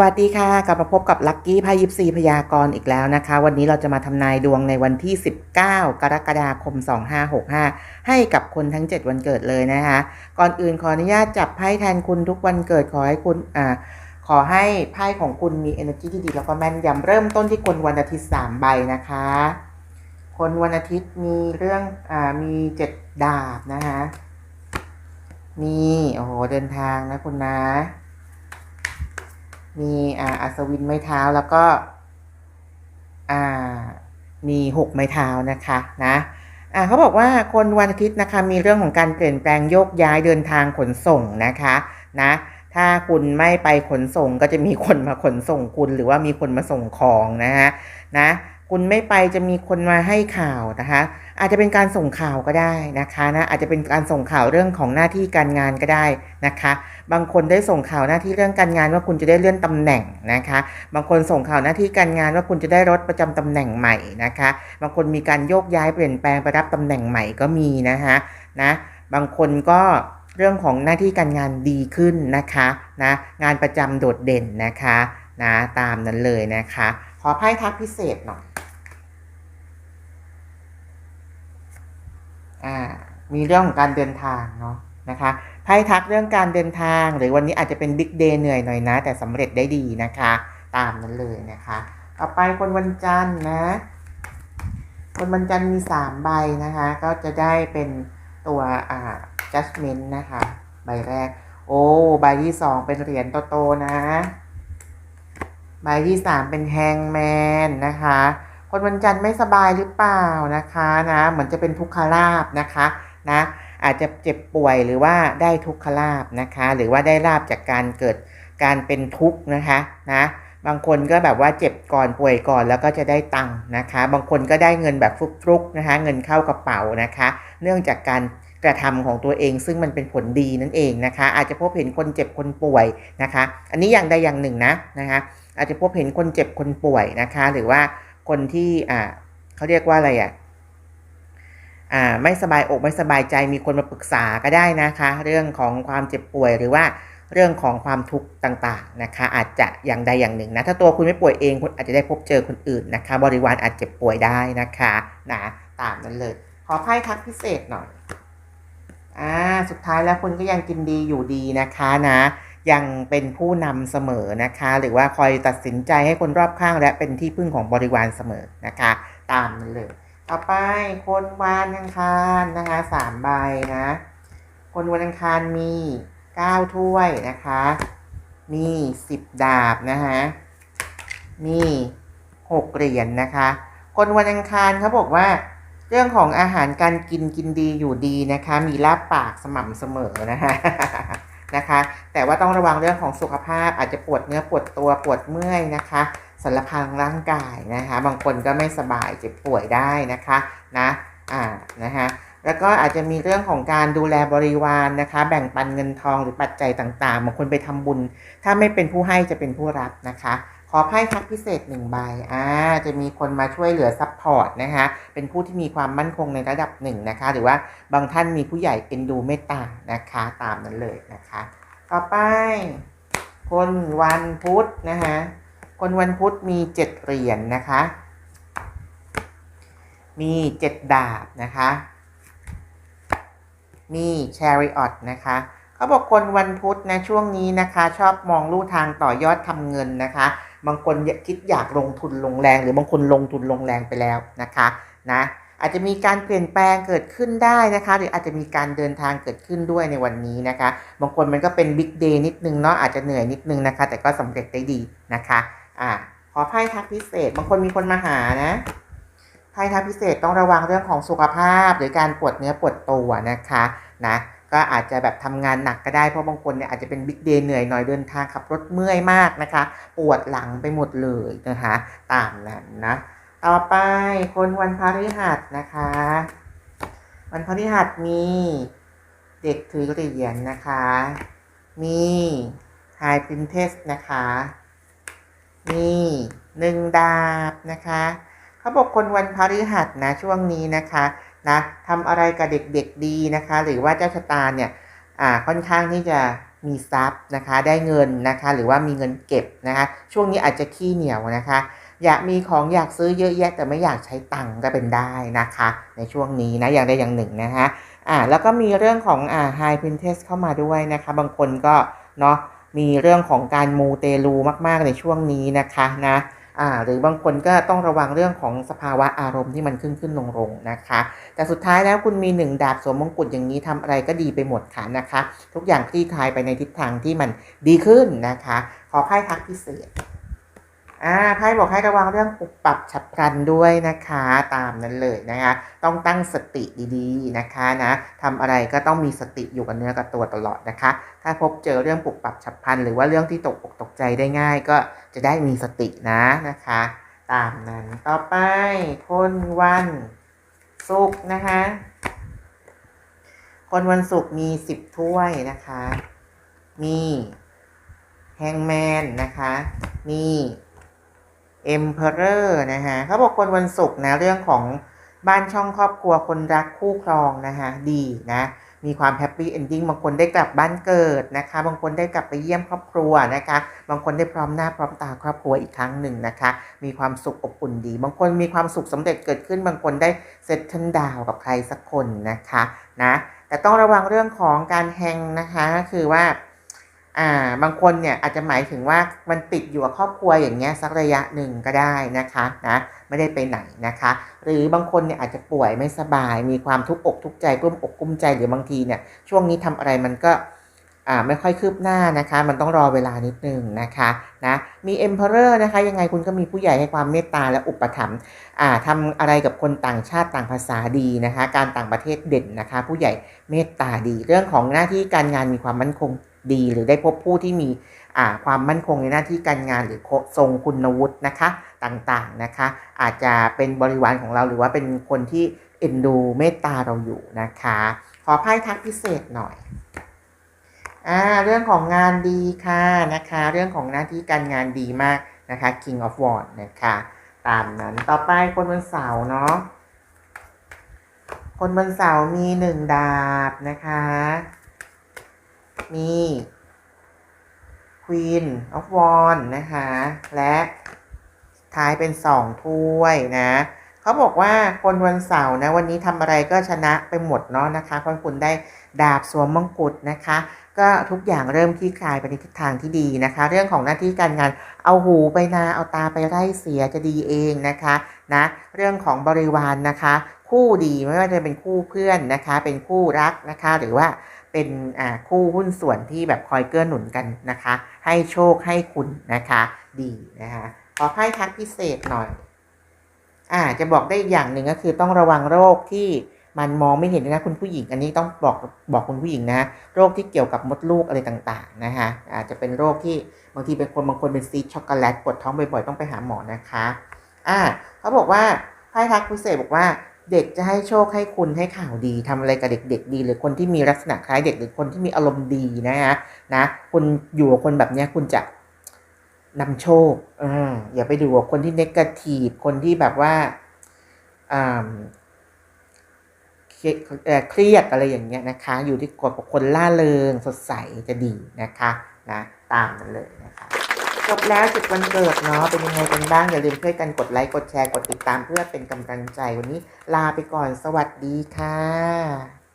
วัสดีค่ะ กลับมาพบกับลัคกี้พายิปซีพยากรณ์อีกแล้วนะคะ วันนี้เราจะมาทำนายดวงในวันที่ 19 กรกฎาคม 2565 ให้กับคนทั้ง 7 วันเกิดเลยนะคะ ก่อนอื่นขออนุญาตจับไพ่แทนคุณทุกวันเกิดขอให้คุณอ่าขอให้ไพ่ของคุณมี energy ที่ดีแล้วก็แม่นยำเริ่มต้นที่คนวันอาทิตย์ 3 ใบนะคะ คนวันอาทิตย์มีเรื่องอ่ามีเจ็ดดาบนะคะมีโอ้โหเดินทางนะคุณนะ มีอ่าอัศวินไม้เท้าแล้วก็อ่ามีหกไม้เท้านะคะนะอ่าเขาบอกว่าคนวันอาทิตย์นะคะมีเรื่องของการเปลี่ยนแปลงโยกย้ายเดินทางขนส่งนะคะนะถ้าคุณไม่ไปขนส่งก็จะมีคนมาขนส่งคุณหรือว่ามีคนมาส่งของนะฮะนะคุณไม่ไปจะมีคนมาให้ข่าวนะคะ อาจจะเป็นการส่งข่าวก็ได้นะคะนะอาจจะเป็นการส่งข่าวเรื่องของหน้าที่การงานก็ได้นะคะ บางคนได้ส่งข่าวหน้าที่เรื่องการงานว่าคุณจะได้เลื่อนตำแหน่งนะคะ บางคนส่งข่าวหน้าที่การงานว่าคุณจะได้รถประจำตำแหน่งใหม่นะคะ บางคนมีการโยกย้ายเปลี่ยนแปลงไปรับตำแหน่งใหม่ก็มีนะคะนะบางคนก็เรื่องของหน้าที่การงานดีขึ้นนะคะนะงานประจำโดดเด่นนะคะนะตามนั้นเลยนะคะ ขอไพ่ทักพิเศษหน่อยอ่า มีเรื่องของการเดินทางเนาะนะคะไพ่ทักเรื่องการเดินทาง หรือวันนี้อาจจะเป็นบิ๊กเดย์เหนื่อยหน่อยนะ แต่สำเร็จได้ดีนะคะ ตามนั้นเลยนะคะ ต่อไปคนวันจันทร์นะ คนวันจันทร์มีสามใบนะคะ ก็จะได้เป็นตัวอ่า judgment นะคะ ใบแรก โอ้ใบที่สองเป็นเหรียญโตๆนะ ใบที่สามเป็นแฮงแมนนะคะ คนวันจันทร์ไม่สบายหรือเปล่านะคะนะเหมือนจะเป็นทุกขลาบนะคะนะอาจจะเจ็บป่วยหรือว่าได้ทุกขลาบนะคะ หรือว่าได้ลาบจากการเกิดการเป็นทุกข์นะคะนะบางคนก็แบบว่าเจ็บก่อนป่วยก่อนแล้วก็จะได้ตังค์นะคะ บางคนก็ได้เงินแบบฟลุกๆนะคะ เงินเข้ากระเป๋านะคะ เนื่องจากการกระทำของตัวเองซึ่งมันเป็นผลดีนั่นเองนะคะ อาจจะพบเห็นคนเจ็บคนป่วยนะคะ อันนี้อย่างใดอย่างหนึ่งนะนะคะ อาจจะพบเห็นคนเจ็บคนป่วยนะคะ หรือว่า คนที่อ่าเขาเรียกว่าอะไรอะอ่าไม่สบายอกไม่สบายใจมีคนมาปรึกษาก็ได้นะคะ เรื่องของความเจ็บป่วยหรือว่าเรื่องของความทุกข์ต่างๆนะคะ อาจจะอย่างใดอย่างหนึ่งนะถ้าตัวคุณไม่ป่วยเองคุณอาจจะได้พบเจอคนอื่นนะคะ บริวารอาจเจ็บป่วยได้นะคะนะตามนั้นเลย ขอไพ่ทักพิเศษหน่อยอ่าสุดท้ายแล้วคุณก็ยังกินดีอยู่ดีนะคะนะ ยังเป็นผู้นำเสมอนะคะ หรือว่าคอยตัดสินใจให้คนรอบข้าง และเป็นที่พึ่งของบริวารเสมอนะคะ ตามนั้นเลย ต่อไปคนวันอังคารนะคะสามใบนะ คนวันอังคารมีเก้าถ้วยนะคะ มีสิบดาบนะคะมีหกเหรียญนะคะ คนวันอังคารเขาบอกว่า เรื่องของอาหารการกินกินดีอยู่ดีนะคะ มีลาบปากสม่ำเสมอนะคะ นะคะ แต่ว่าต้องระวังเรื่องของสุขภาพอาจจะปวดเนื้อปวดตัวปวดเมื่อยนะคะสารพังร่างกายนะคะ บางคนก็ไม่สบายเจ็บป่วยได้นะคะนะอ่านะคะแล้วก็อาจจะมีเรื่องของการดูแลบริวารนะคะ แบ่งปันเงินทองหรือปัจจัยต่างๆบางคนไปทำบุญ ถ้าไม่เป็นผู้ให้จะเป็นผู้รับนะคะ ขอไพ่ทักพิเศษหนึ่งใบอ่าจะมีคนมาช่วยเหลือซัพพอร์ตนะคะเป็นผู้ที่มีความมั่นคงในระดับหนึ่งนะคะ หรือว่าบางท่านมีผู้ใหญ่เอ็นดูเมตตานะคะตามนั้นเลยนะคะ ต่อไป คนวันพุธนะคะคนวันพุธมีเจ็ดเหรียญนนะคะ มีเจ็ดดาบนะคะ มีแชริออตนะคะเขาบอกคนวันพุธนะช่วงนี้นะคะ ชอบมองลู่ทางต่อยอดทำเงินนะคะ บางคนคิดอยากลงทุนลงแรง หรือบางคนลงทุนลงแรงไปแล้วนะคะนะอาจจะมีการเปลี่ยนแปลงเกิดขึ้นได้นะคะ หรืออาจจะมีการเดินทางเกิดขึ้นด้วยในวันนี้นะคะ บางคนมันก็เป็นบิ๊กเดย์นิดนึงเนาะอาจจะเหนื่อยนิดนึงนะคะ แต่ก็สำเร็จได้ดีนะคะอ่าขอไพ่ทักพิเศษ บางคนมีคนมาหานะไพ่ทักพิเศษต้องระวังเรื่องของสุขภาพ หรือการปวดเนื้อปวดตัวนะคะนะ ก็อาจจะแบบทำงานหนักก็ได้เพราะบางคนเนี่ยอาจจะเป็นบิ๊กเดย์เหนื่อยหน่อยเดินทางขับรถเมื่อยมากนะคะ ปวดหลังไปหมดเลยนะคะตามนั้นนะ ต่อไปคนวันพฤหัสนะคะ วันพฤหัสมีเด็กถือเหรียญนะคะ มีไฮพรินเทสนะคะมีหนึ่งดาบนะคะ เขาบอกคนวันพฤหัสนะช่วงนี้นะคะ นะทำอะไรกับเด็กๆดีนะคะ หรือว่าเจ้าชะตาเนี่ยค่อนข้างที่จะมีทรัพย์นะคะได้เงินนะคะ หรือว่ามีเงินเก็บนะคะ ช่วงนี้อาจจะขี้เหนียวนะคะ อยากมีของอยากซื้อเยอะแยะ แต่ไม่อยากใช้ตังค์ก็เป็นได้นะคะ ในช่วงนี้นะอย่างใดอย่างหนึ่งนะคะอ่าแล้วก็มีเรื่องของอ่า High Princess เข้ามาด้วยนะคะ บางคนก็เนาะมีเรื่องของการมูเตลูมาก ๆ ในช่วงนี้นะคะนะ อ่าหรือบางคนก็ต้องระวังเรื่องของสภาวะอารมณ์ที่มันขึ้นขึ้นลงลงนะคะ แต่สุดท้ายแล้วคุณมีหนึ่งดาบสวมมงกุฎอย่างนี้ทำอะไรก็ดีไปหมดค่ะนะคะ ทุกอย่างคลี่คลายไปในทิศทางที่มันดีขึ้นนะคะ ขอไพ่ทักพิเศษอ่าไพ่บอกให้ระวังเรื่องปุบปรับฉับพลันด้วยนะคะ ตามนั้นเลยนะคะ ต้องตั้งสติดีๆนะคะนะทำอะไรก็ต้องมีสติอยู่กับเนื้อกับตัวตลอดนะคะ ถ้าพบเจอเรื่องปุบปรับฉับพลันหรือว่าเรื่องที่ตกอกตกใจได้ง่าย ก็ จะได้มีสตินะนะคะ ตามนั้นต่อไปคนวันศุกร์นะคะ คนวันศุกร์มีสิบถ้วยนะคะ มีแฮงแมนนะคะ มี Emperor นะคะเขาบอกคนวันศุกร์นะเรื่องของบ้านช่องครอบครัวคนรักคู่ครองนะคะดีนะ มีความแฮปปี้เอนดิ้งบางคนได้กลับบ้านเกิดนะคะ บางคนได้กลับไปเยี่ยมครอบครัวนะคะ บางคนได้พร้อมหน้าพร้อมตาครอบครัวอีกครั้งหนึ่งนะคะ มีความสุขอบอุ่นดี บางคนมีความสุขสำเร็จเกิดขึ้น บางคนได้เซตทันดาวกับใครสักคนนะคะนะแต่ต้องระวังเรื่องของการแฮงนะคะ คือว่า อ่าบางคนเนี่ยอาจจะหมายถึงว่ามันติดอยู่กับครอบครัวอย่างเงี้ยสักระยะหนึ่งก็ได้นะคะนะไม่ได้ไปไหนนะคะ หรือบางคนเนี่ยอาจจะป่วยไม่สบาย มีความทุกข์อกทุกข์ใจกลุ้มอกกลุ้มใจหรือบางทีเนี่ยช่วงนี้ทำอะไรมันก็อ่าไม่ค่อยคืบหน้านะคะ มันต้องรอเวลานิดนึงนะคะนะมี Emperor นะคะยังไงคุณก็มีผู้ใหญ่ให้ความเมตตาและอุปถัมภ์อ่าทำอะไรกับคนต่างชาติต่างภาษาดีนะคะ การต่างประเทศเด่นนะคะ ผู้ใหญ่เมตตาดี เรื่องของหน้าที่การงานมีความมั่นคง ดี หรือได้พบผู้ที่มีความมั่นคงในหน้าที่การงานหรือทรงคุณวุฒินะคะต่างๆนะคะ อาจจะเป็นบริวารของเราหรือว่าเป็นคนที่เอ็นดูเมตตาเราอยู่นะคะ ขอไพ่ทักพิเศษหน่อยอ่าเรื่องของงานดีค่ะนะคะ เรื่องของหน้าที่การงานดีมากนะคะ King of Wands นะคะตามนั้นต่อไปคนวันเสาร์เนาะคนวันเสาร์มีหนึ่งดาบนะคะ มี Queen of Wands นะคะ และท้ายเป็นสองถ้วยนะเขาบอกว่าคนวันเสาร์นะวันนี้ทำอะไรก็ชนะไปหมดเนาะนะคะ เพราะคุณได้ดาบสวมมงกุฎนะคะ ก็ทุกอย่างเริ่มคลี่คลายไปในทิศทางที่ดีนะคะ เรื่องของหน้าที่การงานเอาหูไปนาเอาตาไปไร่เสียจะดีเองนะคะนะเรื่องของบริวารนนะคะ คู่ดีไม่ว่าจะเป็นคู่เพื่อนนะคะ เป็นคู่รักนะคะ หรือว่า เป็นคู่หุ้นส่วนที่แบบคอยเกื้อหนุนกันนะคะ ให้โชคให้คุณนะคะ ดีนะคะขอไพ่ทักพิเศษหน่อยอ่าจะบอกได้อีกอย่างหนึ่งก็คือต้องระวังโรคที่มันมองไม่เห็นนะคุณผู้หญิง อันนี้ต้องบอกบอกคุณผู้หญิงนะ โรคที่เกี่ยวกับมดลูกอะไรต่างๆนะคะอาจจะเป็นโรคที่บางทีเป็นคนบางคนเป็นซีช็อกโกแลตปวดท้องบ่อยๆต้องไปหาหมอนะคะอ่าเขาบอกว่าไพ่ทักพิเศษบอกว่า เด็กจะให้โชคให้คุณให้ข่าวดีทำอะไรกับเด็ก ๆ ดี หรือคนที่มีลักษณะคล้ายเด็กหรือคนที่มีอารมณ์ดีนะคะนะคุณอยู่กับคนแบบเนี้ยคุณจะนำโชคเอออย่าไปดูกับคนที่เนกาทีฟคนที่แบบว่าอ่าเครียดอะไรอย่างเงี้ยนะคะ อยู่ที่กฎของคนล่าเริงสดใสจะดีนะคะนะตามนั้นเลยนะคะ จบแล้วจุดวันเกิดเนาะเป็นยังไงกันบ้าง อย่าลืมช่วยกันกดไลค์กดแชร์กดติดตามเพื่อเป็นกำลังใจวันนี้ ลาไปก่อนสวัสดีค่ะ